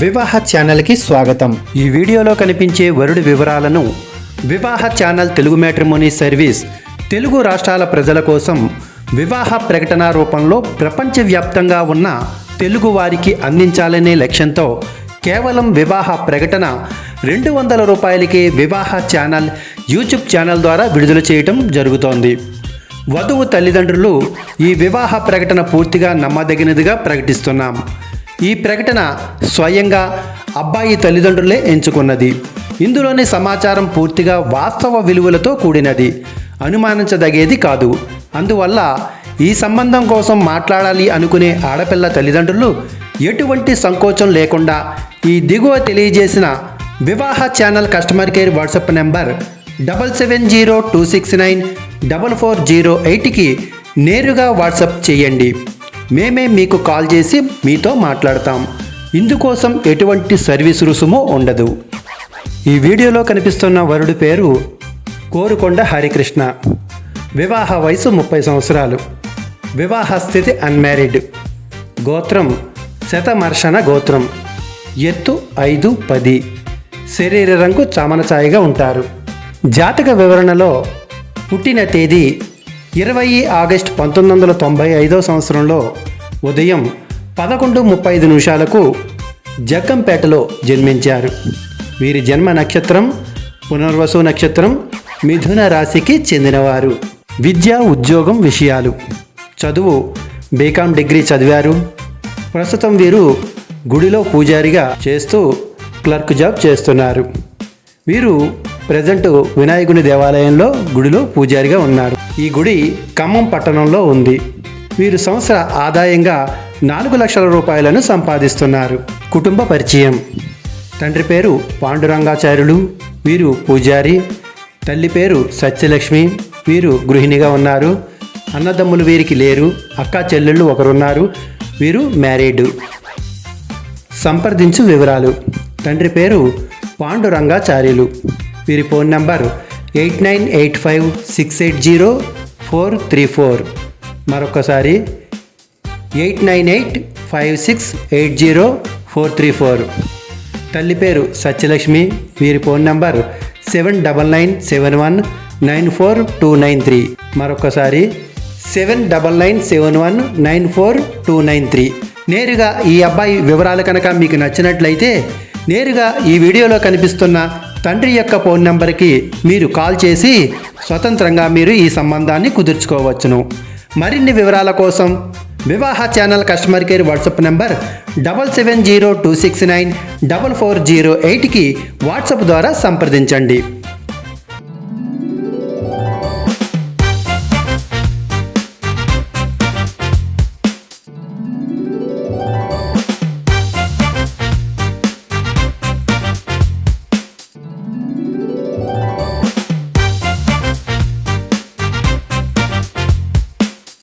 వివాహ ఛానల్కి స్వాగతం. ఈ వీడియోలో కనిపించే వరుడి వివరాలను Vivaha channel Telugu matrimony service Telugu రాష్ట్రాల ప్రజల కోసం వివాహ ప్రకటన రూపంలో ప్రపంచవ్యాప్తంగా ఉన్న తెలుగు వారికి అందించాలనే లక్ష్యంతో కేవలం వివాహ ప్రకటన రెండు వందల రూపాయలకే వివాహ ఛానల్ యూట్యూబ్ ఛానల్ ద్వారా విడుదల చేయటం జరుగుతోంది. వధువు తల్లిదండ్రులు ఈ వివాహ ప్రకటన పూర్తిగా నమ్మదగినదిగా ప్రకటిస్తున్నాం. ఈ ప్రకటన స్వయంగా అబ్బాయి తల్లిదండ్రులే ఎంచుకున్నది. ఇందులోని సమాచారం పూర్తిగా వాస్తవ విలువలతో కూడినది. అనుమానించదగేది కాదు. అందువల్ల ఈ సంబంధం కోసం మాట్లాడాలి అనుకునే ఆడపిల్ల తల్లిదండ్రులు ఎటువంటి సంకోచం లేకుండా ఈ దిగువ తెలియజేసిన Vivaha channel customer care WhatsApp number double seven zero two six nine double four zero ఎయిట్కి నేరుగా వాట్సాప్ చేయండి. మేమే మీకు కాల్ చేసి మీతో మాట్లాడతాం. ఇందుకోసం ఎటువంటి సర్వీస్ రుసుము ఉండదు. ఈ వీడియోలో కనిపిస్తున్న వరుడి పేరు కోరుకొండ హరికృష్ణ. వివాహ వయసు ముప్పై సంవత్సరాలు. వివాహ స్థితి అన్మ్యారీడ్. గోత్రం శతమర్షణ గోత్రం. ఎత్తు ఐదు పది. శరీర రంగు చామనచాయిగా ఉంటారు. జాతక వివరణలో పుట్టిన తేదీ ఇరవై ఆగస్ట్ పంతొమ్మిది వందల తొంభై ఐదో సంవత్సరంలో ఉదయం పదకొండు ముప్పై ఐదు నిమిషాలకు జగ్గంపేటలో జన్మించారు. వీరి జన్మ నక్షత్రం పునర్వసు నక్షత్రం మిథున రాశికి చెందినవారు. విద్య ఉద్యోగం విషయాలు. చదువు బీకామ్ డిగ్రీ చదివారు. ప్రస్తుతం వీరు గుడిలో పూజారిగా చేస్తూ క్లర్క్ జాబ్ చేస్తున్నారు. వీరు ప్రజెంట్ వినాయకుని దేవాలయంలో గుడిలో పూజారిగా ఉన్నారు. ఈ గుడి ఖమ్మం పట్టణంలో ఉంది. వీరు సంవత్సర ఆదాయంగా నాలుగు లక్షల రూపాయలను సంపాదిస్తున్నారు. కుటుంబ పరిచయం. తండ్రి పేరు పాండురంగాచార్యులు వీరు పూజారి. తల్లి పేరు సత్యలక్ష్మి వీరు గృహిణిగా ఉన్నారు. అన్నదమ్ములు వీరికి లేరు. అక్క చెల్లెళ్ళు ఒకరున్నారు. వీరు మ్యారీడ్. సంప్రదించు వివరాలు. తండ్రి పేరు పాండురంగాచార్యులు. వీరి phone number eight nine eight five six eight zero four three four. మరొకసారి eight nine eight five six eight zero four three four. తల్లి పేరు సత్యలక్ష్మి వీరి phone number seven double nine seven one nine four two nine three. మరొకసారి seven double nine seven one nine four two nine three. నేరుగా ఈ అబ్బాయి వివరాలు కనుక మీకు నచ్చినట్లయితే నేరుగా ఈ వీడియోలో కనిపిస్తున్న తండ్రి యొక్క ఫోన్ నెంబర్కి మీరు కాల్ చేసి స్వతంత్రంగా మీరు ఈ సంబంధాన్ని కుదుర్చుకోవచ్చును. మరిన్ని వివరాల కోసం Vivaha channel customer care WhatsApp number double seven zero two six nine double four zero ఎయిట్కి వాట్సాప్ ద్వారా సంప్రదించండి.